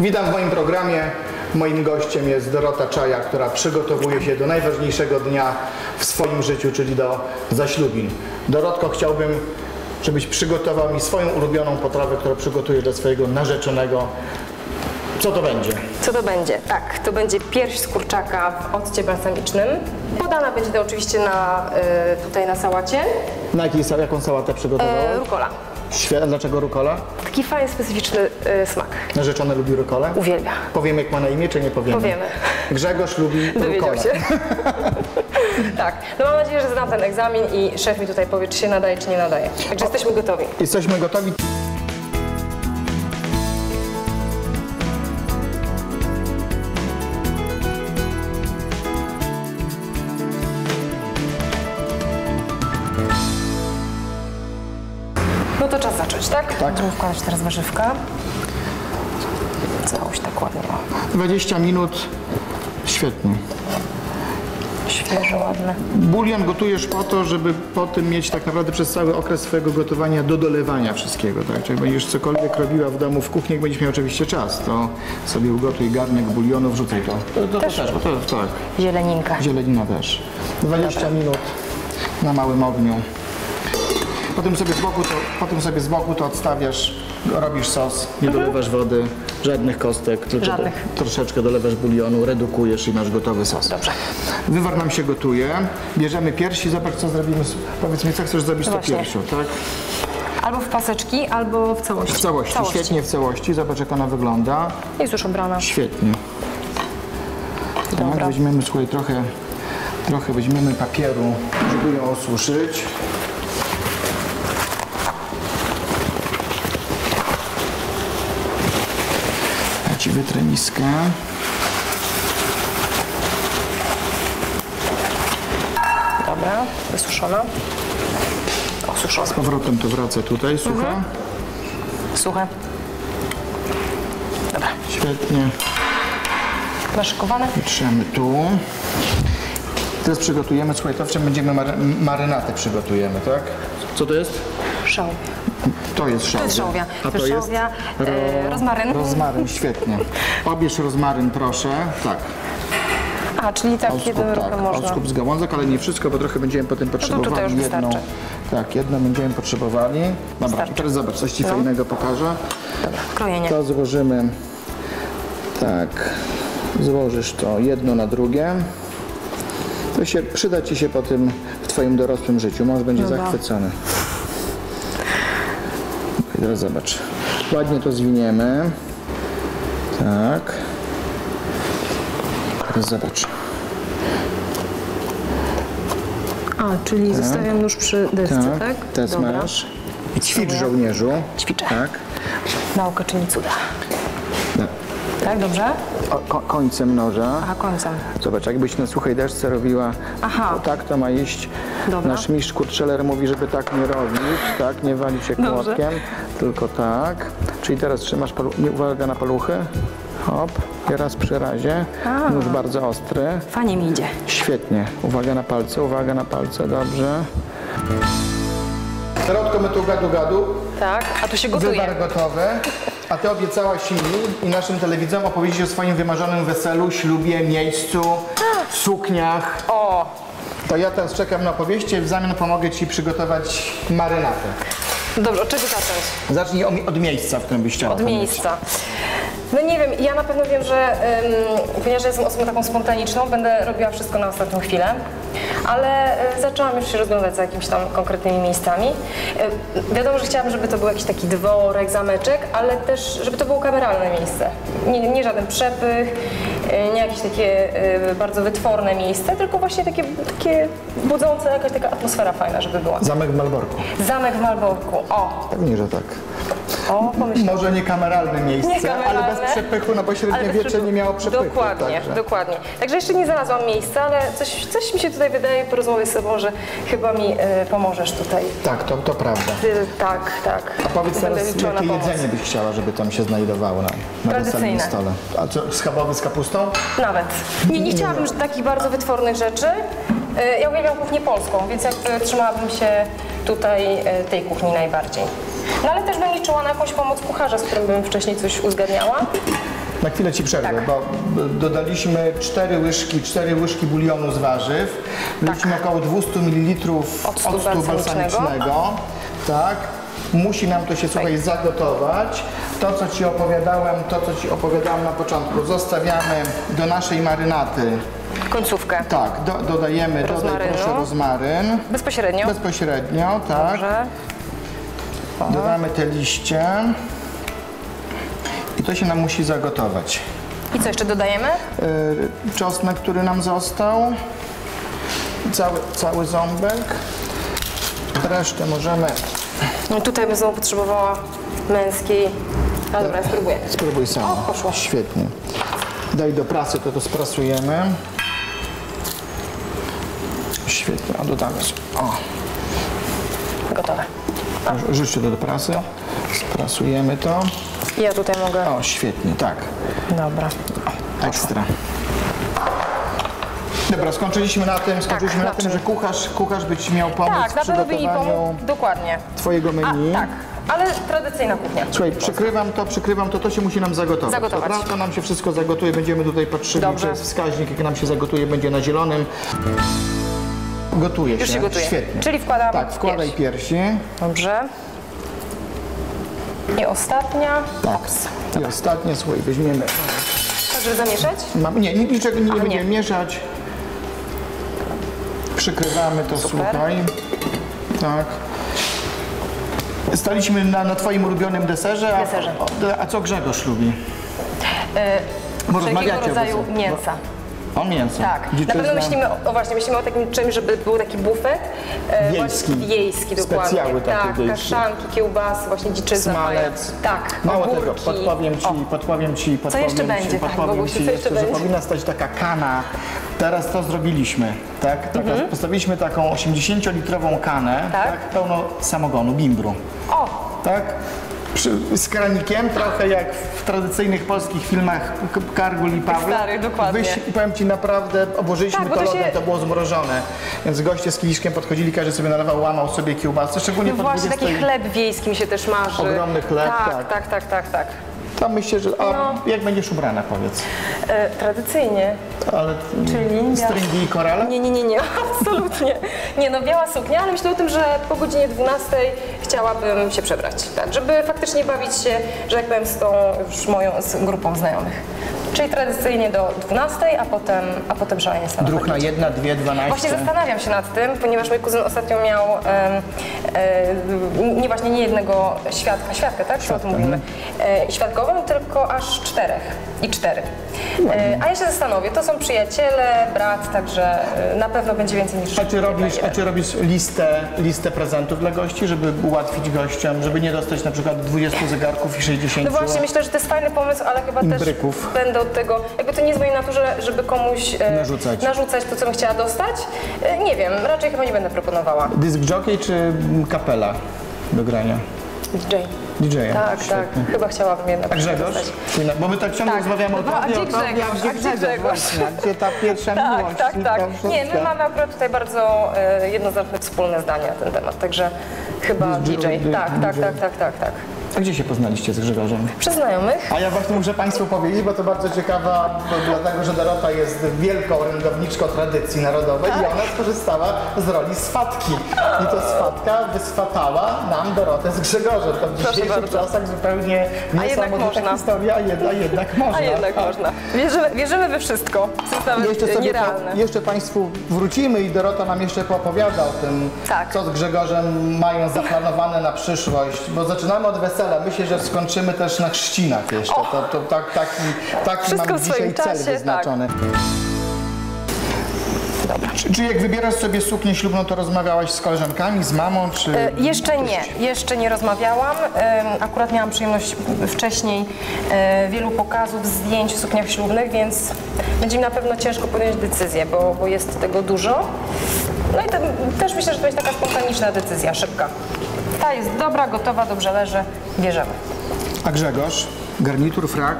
Witam w moim programie. Moim gościem jest Dorota Czaja, która przygotowuje się do najważniejszego dnia w swoim życiu, czyli do zaślubin. Dorotko, chciałbym, żebyś przygotował mi swoją ulubioną potrawę, którą przygotujesz dla swojego narzeczonego. Co to będzie? Co to będzie? Tak, to będzie pierś z kurczaka w occie balsamicznym. Podana będzie to oczywiście na, y, tutaj na sałacie. Na jakiej, jaką sałatę przygotowałeś? E, rukola. Świetnie. Dlaczego rukola? Taki fajny, specyficzny y, smak. Narzeczony lubi rukolę? Uwielbia. Powiemy jak ma na imię, czy nie powiemy? Powiemy. Grzegorz lubi Dowiedział rukolę. się. tak. No mam nadzieję, że zdam ten egzamin i szef mi tutaj powie, czy się nadaje, czy nie nadaje. Także jesteśmy gotowi. Jesteśmy gotowi. To tak? Tak. Będziemy wkładać teraz warzywka. Całość tak ładnie. o. 20 minut. Świetnie. Świeże, ładne. Bulion gotujesz po to, żeby po tym mieć tak naprawdę przez cały okres swojego gotowania do dolewania wszystkiego, tak? Czyli jak będziesz cokolwiek robiła w domu w kuchni, jak będziesz miał oczywiście czas, to sobie ugotuj garnek bulionu, wrzucaj to. To, to też, bo to tak. Zieleninka. Zielenina też. 20 minut na małym ogniu. Potem sobie z boku to, potem sobie z boku to odstawiasz, robisz sos, nie dolewasz wody, żadnych kostek, tylko Żadnych. Do, troszeczkę dolewasz bulionu, redukujesz i masz gotowy sos. Dobrze. Wywar nam się gotuje, bierzemy piersi, zobacz co zrobimy. Powiedz mi, co chcesz zrobić z tą Właśnie. piersią, tak? Albo w paseczki, albo w całości. W całości, świetnie w całości, zobacz jak ona wygląda. Jest już obrana. Świetnie. Tak, weźmiemy, słuchaj, trochę, trochę weźmiemy papieru, żeby ją osuszyć. Wytrę miskę. Dobra, wysuszona. Osuszona. Z powrotem to wraca tutaj, słuchaj. Mhm. Suche. Dobra, Świetnie. naszykowane. Trzemy tu. Teraz przygotujemy, słuchaj, to w czym będziemy mary, marynatę przygotujemy, tak? Co to jest? Szałwia. To jest szałwia. jest szałwia. A To jest szałwia, e, rozmaryn. Rozmaryn, świetnie. Pobierz rozmaryn, proszę. Tak. A, czyli tak Oskup, jedną tak. można. No Oskup z gałązek, ale nie wszystko, bo trochę będziemy potem potrzebowali. tutaj już jedną, tak, jedną będziemy potrzebowali. Dobra, Wystarczy. teraz zobacz, coś Ci No. fajnego pokażę. Dobra, krojenie. To złożymy tak. Złożysz to jedno na drugie. To się przyda Ci się potem w Twoim dorosłym życiu. Mąż będzie Dobra. zachwycony. I teraz zobacz. Ładnie to zwiniemy. Tak. Teraz zobacz. A, czyli zostawiam już przy desce, tak? Tak. Teraz Dobra. masz. I ćwicz Dobra. żołnierzu. Ćwiczę. Tak. Nauka czyni cuda. No. Tak, dobrze? O, ko końcem noża. Aha, końcem. Zobacz, jakbyś na suchej deszce robiła, Aha. to tak to ma iść. Dobra. Nasz mistrz kurczeler mówi, żeby tak nie robić, tak, nie walić się Dobrze. Tylko tak. Czyli teraz trzymasz, uwaga na paluchy, hop, i raz przy razie, A. nóż bardzo ostry, Fajnie mi idzie. świetnie. Uwaga na palce, uwaga na palce, dobrze. Dorotko, my tu gadu gadu, Tak, a tu się gotuje. wywar gotowy, a ty obiecałaś mi i naszym telewidzom opowiedzieć o swoim wymarzonym weselu, ślubie, miejscu, sukniach. O, To ja teraz czekam na opowieści, w zamian pomogę Ci przygotować marynatę. Dobrze, od czego zacząć? Zacznij od miejsca, w którym byś chciała Od to mieć. No nie wiem, ja na pewno wiem, że ym, ponieważ jestem osobą taką spontaniczną, będę robiła wszystko na ostatnią chwilę, ale y, zaczęłam już się rozglądać za jakimiś tam konkretnymi miejscami. Y, wiadomo, że chciałam, żeby to był jakiś taki dworek, zameczek, ale też, żeby to było kameralne miejsce. Nie, nie żaden przepych, y, nie jakieś takie bardzo wytworne miejsce, tylko właśnie takie, takie budzące, jakaś taka atmosfera fajna, żeby była. Zamek w Malborku. Zamek w Malborku, o, Pewnie, że tak. O, pomyślałam. Może nie kameralne miejsce, Nie kameralne. ale bez przepychu, no bo średniowiecze przepychu. nie miało przepychu. Dokładnie, także. dokładnie. Także jeszcze nie znalazłam miejsca, ale coś, coś mi się tutaj wydaje po rozmowie z sobą, że chyba mi e, pomożesz tutaj. Tak, to, to prawda. Ty, tak, tak. A powiedz teraz, jakie jedzenie byś chciała, żeby tam się znajdowało na, na Tradycyjne. stole? A co, schabowy z kapustą? Nawet. Nie, nie chciałabym już takich bardzo wytwornych rzeczy. E, Ja uwielbiam kuchnię polską, więc jakby trzymałabym się tutaj e, tej kuchni najbardziej. No ale też bym liczyła na jakąś pomoc kucharza, z którym bym wcześniej coś uzgadniała. Na chwilę ci przerwę, Tak. bo dodaliśmy 4 łyżki, 4 łyżki bulionu z warzyw. Wliśmy około 200 ml Octu octu balsamicznego. Tak. Musi nam to się słuchaj zagotować. To co ci opowiadałem, to co ci opowiadałem na początku, zostawiamy do naszej marynaty. Końcówkę. Tak, do, dodajemy, dodaj Rozmarynu. proszę rozmaryn. Bezpośrednio. Bezpośrednio, tak. Dobrze. Dodamy te liście. I to się nam musi zagotować. I co jeszcze dodajemy? Yy, czosnek, który nam został. Cały, cały ząbek. Resztę możemy... No tutaj bym znowu potrzebowała męskiej. Ale dobra, ja spróbuję. Spróbuj sama. O, poszło. Świetnie. Daj do prasy, to to sprasujemy. Świetnie, a dodamy. O, Gotowe. Rzuć to do prasy. Sprasujemy to. Ja tutaj mogę. O, świetnie, tak. Dobra. Ekstra. Dobra, skończyliśmy na tym, skończyliśmy na na tym, czym? że kucharz, kucharz by Ci miał pomóc Tak, w przygotowaniu. Dokładnie. Twojego A, menu. tak, ale tradycyjna kuchnia. Słuchaj, przykrywam to, przykrywam to, to się musi nam zagotować. Zagotować. Dobra? To nam się wszystko zagotuje, będziemy tutaj patrzyli, Dobrze. jest wskaźnik, jak nam się zagotuje, będzie na zielonym. Gotuje Już się, się gotuje. świetnie. Czyli wkładam Tak, wkładaj pierś. piersi. Dobrze. I ostatnia. Tak. Ops. I ostatnie, słuchaj, weźmiemy. Tak, żeby zamieszać? Mam, nie, nic- niczego nie A, nie. będziemy mieszać. Przykrywamy to, Super. słuchaj. Tak. Staliśmy na, na Twoim ulubionym deserze. A, Deserze. A, a co Grzegorz lubi? E, Bo wszelkiego rodzaju mięsa. On mięso. Tak. Na Dziczyzna. pewno myślimy, o, o właśnie, myślimy o takim czymś, żeby był taki bufet. e, Wiejski. Właśnie, wiejski, dokładnie. Specjały takie tak, wiejskie. kaszanki, kiełbasy, właśnie dziczyzna. Smalec. Tak, Mało ogórki. tego, podpowiem ci, O, podpowiem ci, podpowiem jeszcze ci, będzie, tak, podpowiem Bogusiu, ci co jeszcze że będzie? powinna stać taka kana. Teraz to zrobiliśmy, tak? Taka, Mhm. Postawiliśmy taką 80-litrową kanę, Tak. tak? pełno samogonu, bimbru, o, tak? Przy, z kranikiem, trochę jak w tradycyjnych polskich filmach Kargul i Paweł. starych, dokładnie. I powiem ci naprawdę, obłożyliśmy Tak, to to lodem, się- to było zmrożone. Więc goście z kieliszkiem podchodzili, każdy sobie nalewał, łamał sobie kiełbasę, szczególnie no po właśnie, 20. taki chleb wiejski mi się też marzy. Ogromny chleb, tak. tak. Tak, tak, tak, tak. Tam myślę, że... A No. jak będziesz ubrana, powiedz? E, tradycyjnie. Ale Czyli stringi i korale? Nie, nie, nie, nie, absolutnie. Nie, no biała suknia, ale myślę o tym, że po godzinie 12 chciałabym się przebrać, tak, żeby faktycznie bawić się, że tak powiem, z tą już moją z grupą znajomych. Czyli tradycyjnie do 12, a potem, a potem szalenie stanowe. Druhna jedna, dwie, dwanaście. Właśnie zastanawiam się nad tym, ponieważ mój kuzyn ostatnio miał em, e, nie właśnie nie jednego świadka, świadkę, tak? Czy o tym mówimy? E, świadkową, tylko aż czterech i cztery. E, a ja się zastanowię, to są przyjaciele, brat, także e, na pewno będzie więcej niż A czy robisz, a czy robisz listę, listę prezentów dla gości, żeby ułatwić gościom, żeby nie dostać na przykład 20 zegarków i 60 No właśnie, myślę, że to jest fajny pomysł, ale chyba też będę od tego, jakby to nie jest mojej naturze, żeby komuś e, Narzucać. narzucać to, co bym chciała dostać. Nie wiem, raczej chyba nie będę proponowała. Dysk jockey czy kapela do grania? DJ. DJ-a. Tak, Świetnie. tak. Chyba chciałabym jednak A Grzegorz? na- Bo my tak ciągle Tak. rozmawiamy o No, a tobie, o tobie, a gdzie Grzegorz? Właśnie, a gdzie ta pierwsza Tak, miłość? tak, tak. wszystko? Nie, my mamy akurat tutaj bardzo e, jednoznaczne wspólne zdanie na ten temat, także chyba DJ, DJ. Tak, tak, DJ. tak, tak, tak, tak. A gdzie się poznaliście z Grzegorzem? Przez znajomych. A ja właśnie muszę Państwu powiedzieć, bo to bardzo ciekawa, bo dlatego że Dorota jest wielką orędowniczką tradycji narodowej i ona skorzystała z roli swatki. I to swatka wyswatała nam Dorotę z Grzegorzem. To w dzisiejszych czasach zupełnie niesamowita można. historia, a jednak, a jednak można. A jednak Tak. można. Wierzymy, wierzymy we wszystko, Jeszcze, sobie po, jeszcze Państwu wrócimy i Dorota nam jeszcze poopowiada o tym, Tak. co z Grzegorzem mają zaplanowane na przyszłość, bo zaczynamy od wesela. Myślę, że skończymy też na chrzcinach jeszcze. To, to tak, taki, taki mam dzisiaj cel tak. wyznaczony. Czy, czy jak wybierasz sobie suknię ślubną, to rozmawiałaś z koleżankami, z mamą, czy... E, Jeszcze nie, jeszcze nie rozmawiałam. Em, Akurat miałam przyjemność wcześniej e, wielu pokazów, zdjęć w sukniach ślubnych, więc będzie mi na pewno ciężko podjąć decyzję, bo, bo jest tego dużo. No i te, też myślę, że to jest taka spontaniczna decyzja, szybka. Ta jest dobra, gotowa, dobrze leży, bierzemy. A Grzegorz? Garnitur, frak.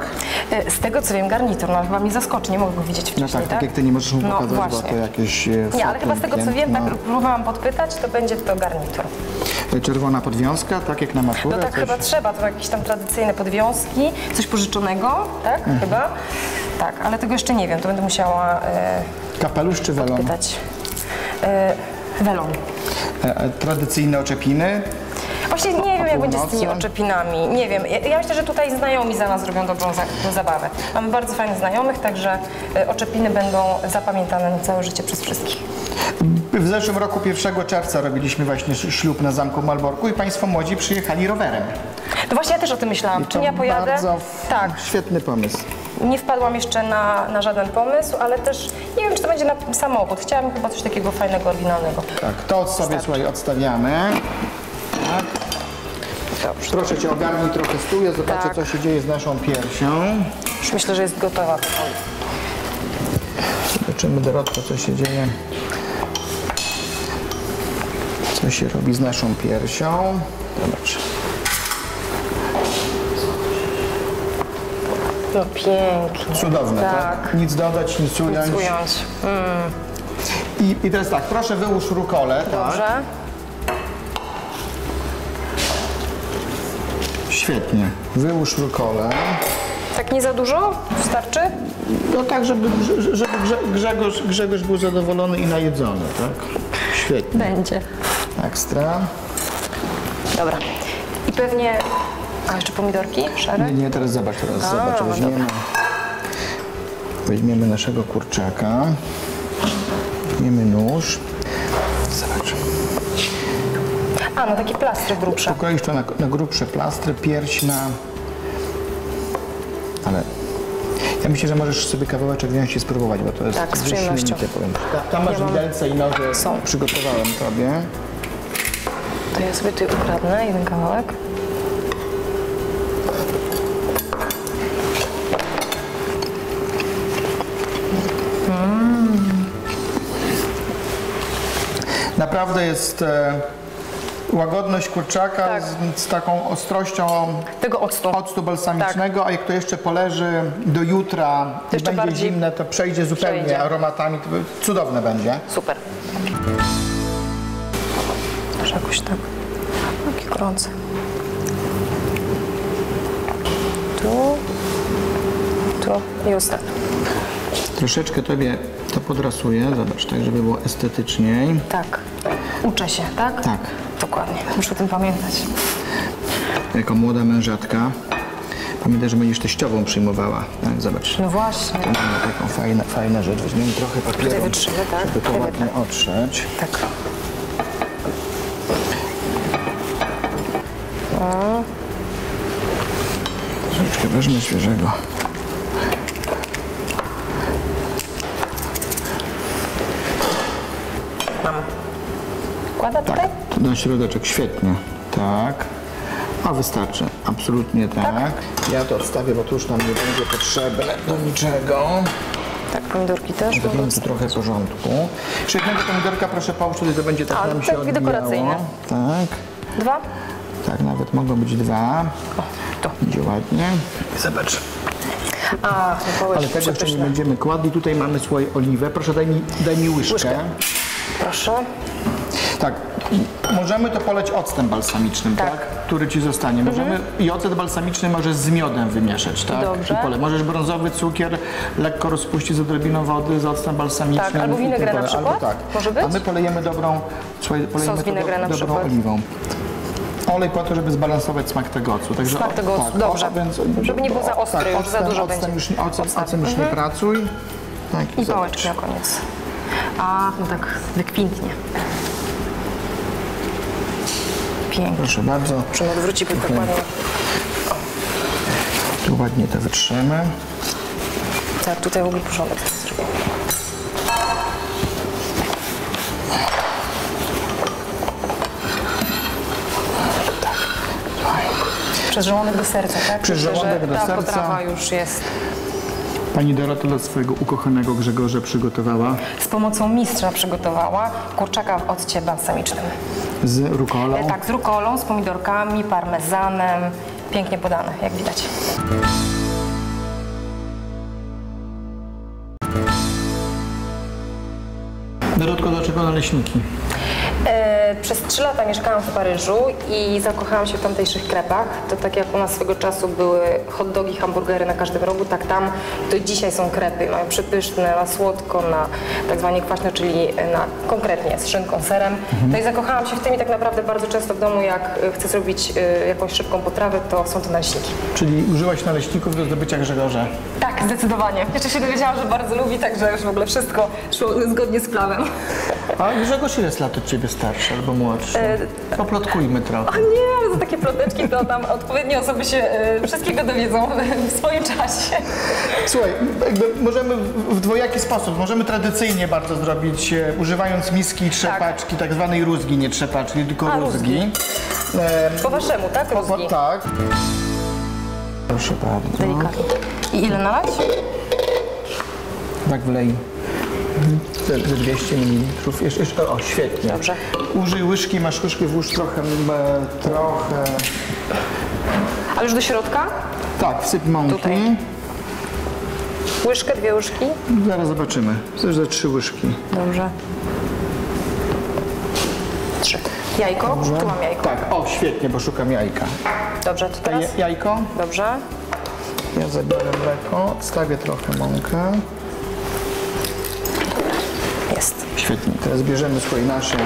E, Z tego co wiem, garnitur, no chyba mnie zaskoczy, nie mogę go widzieć No wcześniej, tak, tak jak ty nie możesz mu No pokazać, bo właśnie. to jakieś... e, Nie, ale chyba z tego co wiem, tak próbowałam podpytać, to będzie to garnitur. Czerwona podwiązka, tak jak na maturę. No tak coś- chyba trzeba, to jakieś tam tradycyjne podwiązki, coś pożyczonego, tak? Mhm. Chyba. Tak, ale tego jeszcze nie wiem, to będę musiała e, Kapelusz czy welon? pytać. E, welon. E, e, tradycyjne oczepiny. Właśnie nie wiem, jak będzie z tymi oczepinami. Nie wiem. Ja, ja myślę, że tutaj znajomi za nas zrobią dobrą za, zabawę. Mamy bardzo fajnych znajomych, także e, oczepiny będą zapamiętane na całe życie przez wszystkich. W zeszłym roku 1 czerwca robiliśmy właśnie ślub na Zamku Malborku i Państwo młodzi przyjechali rowerem. To właśnie ja też o tym myślałam. Czym To ja pojadę? Bardzo Tak. świetny pomysł. Nie wpadłam jeszcze na, na żaden pomysł, ale też nie wiem, czy to będzie na samochód. Chciałabym chyba coś takiego fajnego, oryginalnego. Tak, to sobie słuchaj odstawiamy. Tak. Dobrze. Proszę Cię ogarnij trochę stół, ja zobaczę Tak. co się dzieje z naszą piersią. Już myślę, że jest gotowa. Zobaczymy Dorotko co się dzieje. Co się robi z naszą piersią. Zobacz. No pięknie. Cudowne, tak? Tak. Nic dodać, nic ująć. Nic ująć. I, I teraz tak, proszę wyłóż rukolę. Tak? Świetnie. Wyłóż rukolę. Tak nie za dużo? Starczy? No tak, żeby, żeby Grze- Grzegorz, Grzegorz był zadowolony i najedzony, tak? Świetnie. Będzie. Ekstra. Dobra. I pewnie... A, jeszcze pomidorki? Szare? Nie, nie, teraz zobacz, teraz A, zobacz. Weźmiemy, weźmiemy naszego kurczaka. Weźmiemy nóż. A, no takie plastry grubsze. Pokroisz to na, na grubsze plastry, pierś na... Ale ja myślę, że możesz sobie kawałeczek wziąć i spróbować, bo to jest Tak, z przyjemnością. wyśmienite, powiem. Ta, tam masz Ja mam- widelce i noże. Są. Przygotowałem tobie. To ja sobie tutaj ukradnę jeden kawałek. Naprawdę jest e, łagodność kurczaka Tak. z, z taką ostrością Tego octu. octu balsamicznego, a jak to jeszcze poleży do jutra i Jeszcze będzie bardziej zimne, to przejdzie zupełnie przejdzie. aromatami. To cudowne będzie. Super. Aż jakoś tak. Jakie gorące. Tu. Tu i ostatni. Troszeczkę tobie to podrasuję, zobacz, tak żeby było estetyczniej. Tak. Uczę się, tak? Tak. Dokładnie. Muszę o tym pamiętać. Jako młoda mężatka. Pamiętaj, że będziesz teściową przyjmowała. Tak, zobacz. No właśnie. Mamy taką fajną, fajną rzecz. Weźmiemy trochę papieru, wytrzymy, tak? żeby to ładnie otrzeć. Tak. Troszeczkę wezmę świeżego. Mam. Kładę tutaj? Tak, tu na środeczek, świetnie. Tak. A wystarczy, absolutnie tak. Ja to odstawię, bo to już nam nie będzie potrzebne do niczego. Tak, pomidorki też. Zrobimy tu trochę porządku. Jeszcze jednego pomidorka proszę połóż, tutaj to będzie tak A, nam tak się odbijało. dekoracyjne. Tak, Dwa? tak, nawet mogą być dwa. Tu. Będzie ładnie. Zobacz. A, Ale tego jeszcze nie będziemy kładli. Tutaj mamy słuchaj oliwę. Proszę daj mi, daj mi łyżkę. Łyżkę. Proszę. Tak, możemy to poleć octem balsamicznym, tak? Tak. Który ci zostanie. Możemy i ocet balsamiczny możesz z miodem wymieszać, tak? Dobrze. I pole. Możesz brązowy cukier lekko rozpuścić z odrobiną wody, z octem balsamicznym. Tak, albo i winegrę na pole- przykład? Albo tak. Może być? A my polejemy dobrą, słuchaj, polejemy to winegrę na dobrą przykład. oliwą. Olej po to, żeby zbalansować smak tego octu. Także Smak tego octu, dobrze. Żeby nie było za ostry, tak, już za octem- dużo octem będzie. Już, octem, Octem. octem już nie pracuj. Tak, I pałeczki na koniec. A, no tak wykwintnie. Pięknie. Proszę bardzo. Muszę odwrócić dokładnie. Tu ładnie to wytrzymy. Tak, tutaj w ogóle porządek zrobię. Przez żołądek do serca, tak? Przez żołądek do ta serca. potrawa już jest Pani Dorota dla swojego ukochanego Grzegorza przygotowała z pomocą mistrza przygotowała kurczaka w occie balsamicznym. Z rukolą. Tak, z rukolą, z pomidorkami, parmezanem, pięknie podane, jak widać. Dorotko, dlaczego naleśniki? Przez 3 lata mieszkałam w Paryżu i zakochałam się w tamtejszych krepach. To tak jak u nas swego czasu były hot dogi, hamburgery na każdym rogu, tak tam do dzisiaj są krepy. Mają przepyszne, na słodko, na tak zwanie kwaśne, czyli na konkretnie z szynką, serem. No i zakochałam się w tym i tak naprawdę bardzo często w domu, jak e, chcę zrobić e, jakąś szybką potrawę, to są to naleśniki. Czyli użyłaś naleśników do zdobycia Grzegorza. Tak, zdecydowanie. Jeszcze się dowiedziałam, że bardzo lubi, także już w ogóle wszystko szło zgodnie z planem. A Grzegorz ile jest lat od ciebie starszy albo młodszy? Poplotkujmy trochę. A nie, ale za takie ploteczki to tam odpowiednie osoby się e, wszystkiego dowiedzą w swoim czasie. Słuchaj, jakby możemy w dwojaki sposób. Możemy tradycyjnie bardzo zrobić, e, używając miski i trzepaczki, tak, zwanej rózgi, nie trzepaczki, tylko A, rózgi. rózgi. E, Po waszemu, tak? po, Rózgi. tak. Proszę bardzo. Delikatnie. I ile nalać? Tak wlej. Ze ze 200 ml. Jeszcze, jeszcze, o, świetnie. Dobrze. Użyj łyżki, masz łyżki, włóż trochę, e, trochę. Ale już do środka? Tak, wsyp mąki. Tutaj. Łyżkę, dwie łyżki? Zaraz zobaczymy. Coś za trzy łyżki. Dobrze. Trzy. Jajko? Tu mam jajko. Tak, o, świetnie, bo szukam jajka. Dobrze, to teraz? Jajko. Dobrze. Ja zabiorę mleko, wstawię trochę mąkę. Jest. Świetnie. Teraz bierzemy swoje nasze,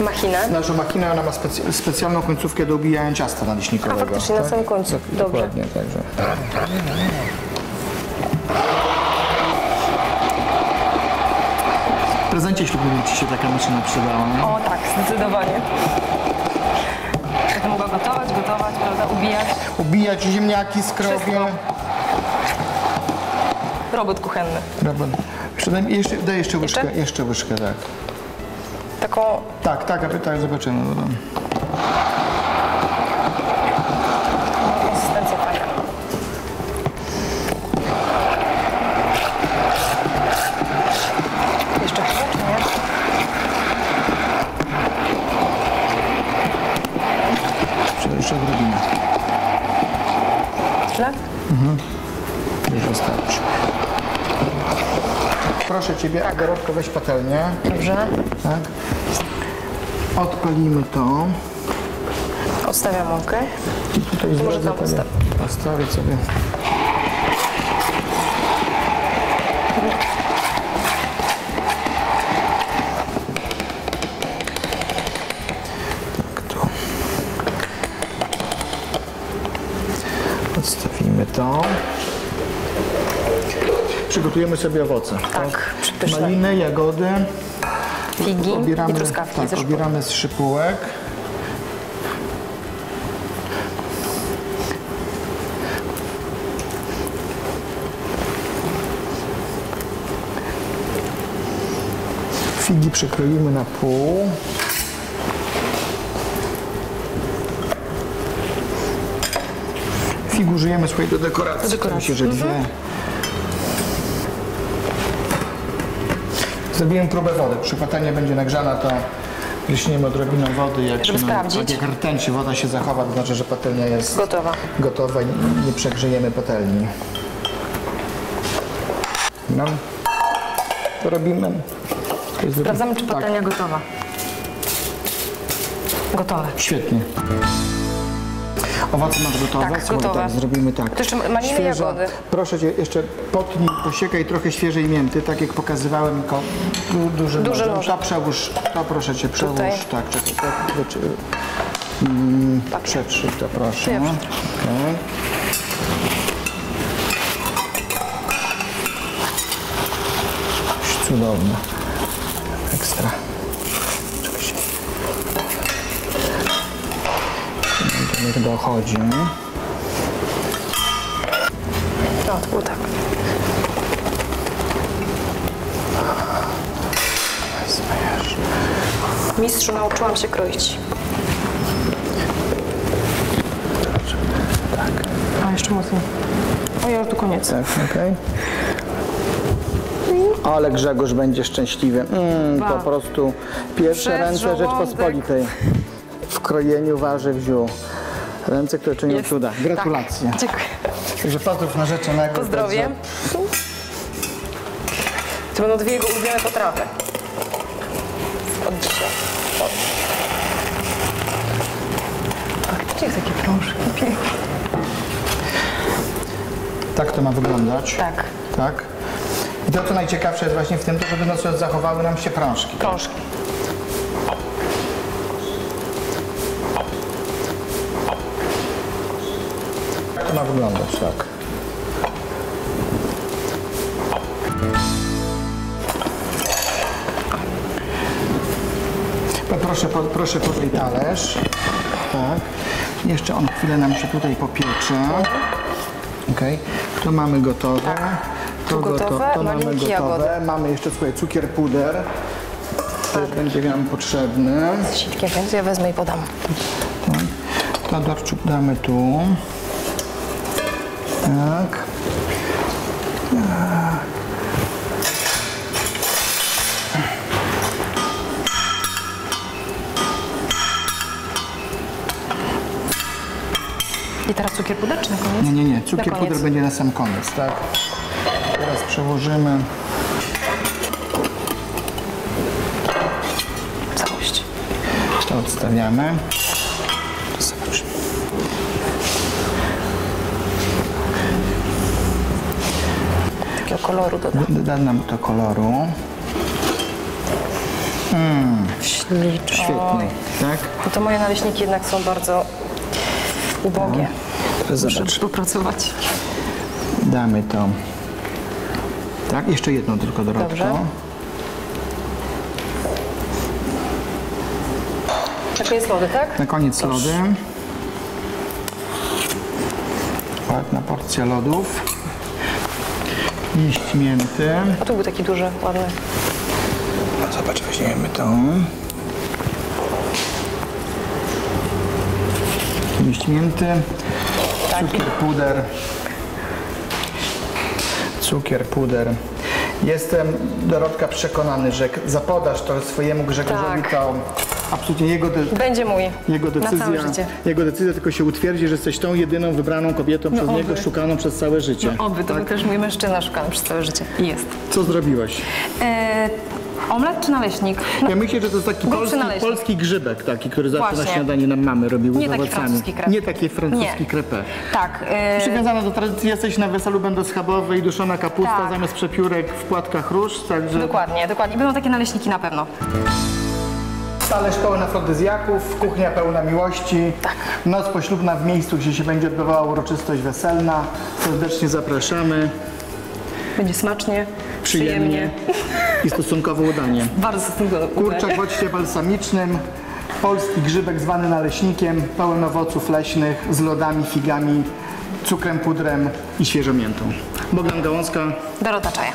Machinę. naszą machinę, ona ma specy, specjalną końcówkę do ubijania ciasta naleśnikowego. A, faktycznie, na samym końcu. Tak, Dobrze. Dokładnie, także. W prezencie ślubnym Ci się taka maszyna przydała. nie? O tak, zdecydowanie. Będę mogła gotować, gotować, prawda, ubijać. Ubijać ziemniaki. Wszystko. Robot kuchenny. Dobra. Mi- jeszcze, daj jeszcze łyżkę, Jeszcze? jeszcze łyżkę, tak. Taką Tak, tak, a tak zobaczymy. Dobra. Ciebie, Agarotko, weź patelnię. Dobrze. Tak. Odpalimy to. Odstawiam mąkę. I tutaj może tam postawię. Postawię sobie. Tak. Odstawimy to. Przygotujemy sobie owoce. Tak, przepyszne. Maliny, jagody. Figi Obieramy, i truskawki tak, ze szkół. obieramy z szypułek. Figi przekroimy na pół. Fig użyjemy swojej do dekoracji. Do dekoracji. Myślę, że dwie. Zrobiłem próbę wody. Przy patelnia będzie nagrzana, to pryśniemy odrobiną wody. Jak Żeby się, sprawdzić. Jak rtęci woda się zachowa, to znaczy, że patelnia jest Gotowa. gotowa i nie przegrzejemy patelni. No. To robimy. To Sprawdzamy, czy tak, patelnia gotowa. Gotowe. Świetnie. Owoce masz gotowe? Tak, Słuchaj, gotowe. Tak, zrobimy tak. To jeszcze maliny, jagody. Proszę Cię, jeszcze potnij, posiekaj trochę świeżej mięty, tak jak pokazywałem. Ko, du, duży Duży nożem. To przełóż, to proszę Cię, przełóż. Tutaj. Tak, czekaj, tak, mm, Tak. przetrzyj to proszę. Okay. Cudowne. Ekstra. Niech dochodzi. To było tak. Mistrzu, nauczyłam się kroić. Tak. A, jeszcze mocniej. O, ja już tu koniec. Tak, okej. Ale Grzegorz będzie szczęśliwy. Mm, po prostu pierwsze Przez ręce żołądek. Rzeczpospolitej w krojeniu warzyw ziół. Ręce, które czynią Jest. cuda. Gratulacje. Tak. Dziękuję. Także pozdrów narzeczonego. Pozdrowie. To będą dwie jego ulubione potrawy. Od dzisiaj. Faktycznie jest takie prążki piękne. Tak to ma wyglądać. Tak, Tak. I to, co najciekawsze jest właśnie w tym, to żeby no, co zachowały nam się prążki. prążki. Ma wyglądać, tak. Poproszę, po, proszę podaj talerz. Tak. Jeszcze on chwilę nam się tutaj popiecze. Okej. To mamy gotowe. To, Tu gotowe, to mamy malинki, gotowe. jagody. Mamy jeszcze, słuchaj, cukier puder. Też będzie nam potrzebny. Z sitkiem, więc ja wezmę i podam. Tak. Tadorczuk damy tu. Tak. I teraz cukier puder czy na koniec? Nie, nie, nie. Cukier puder będzie na sam koniec, tak? Teraz przełożymy. Całość. To odstawiamy. To zobacz. Takiego koloru dodam. Da nam to koloru. Ślicznie. Świetnie, tak? No to moje naleśniki jednak są bardzo ubogie. Muszę zobacz. popracować. Damy to. Tak, jeszcze jedną tylko dorodką. Dobrze. Takie jest lody, tak? Na koniec Proszę. lody. Ładna porcja lodów. Liść mięty. A tu był taki duży, ładny. No zobacz, weźmiemy to. Liść mięty. Cukier puder. Cukier puder. Jestem, Dorotka, przekonany, że zapodasz to swojemu Grzegorzowi, Tak. to absolutnie jego, de- Będzie mój. jego Na całe decyzja, życie. jego decyzja tylko się utwierdzi, że jesteś tą jedyną wybraną kobietą przez oby. niego, szukaną przez całe życie. Oby, to był też mój mężczyzna szukany przez całe życie. I jest. Co zrobiłeś? E, omlet czy naleśnik? No, Ja myślę, że to jest taki polski, naleśnik. polski grzybek, taki, który zawsze Właśnie. na śniadanie nam mamy robiły Nie z taki owocami. francuski. Nie taki francuski Nie. krepę. tak. E, Przywiązana do tradycji jesteś na weselu będoschabowej, duszona kapusta Tak. zamiast przepiórek w płatkach róż, także dokładnie, dokładnie. Będą takie naleśniki na pewno. Talerz pełen afrodyzjaków, kuchnia pełna miłości, Tak. noc poślubna w miejscu, gdzie się będzie odbywała uroczystość weselna. Serdecznie zapraszamy, Będzie smacznie, przyjemnie i stosunkowo udanie. Bardzo stosunkowo. Kurczak w occie balsamicznym, polski grzybek zwany naleśnikiem, pełen owoców leśnych z lodami, figami, cukrem, pudrem i świeżą miętą. Bogdan Gałązka, Dorota Czaja.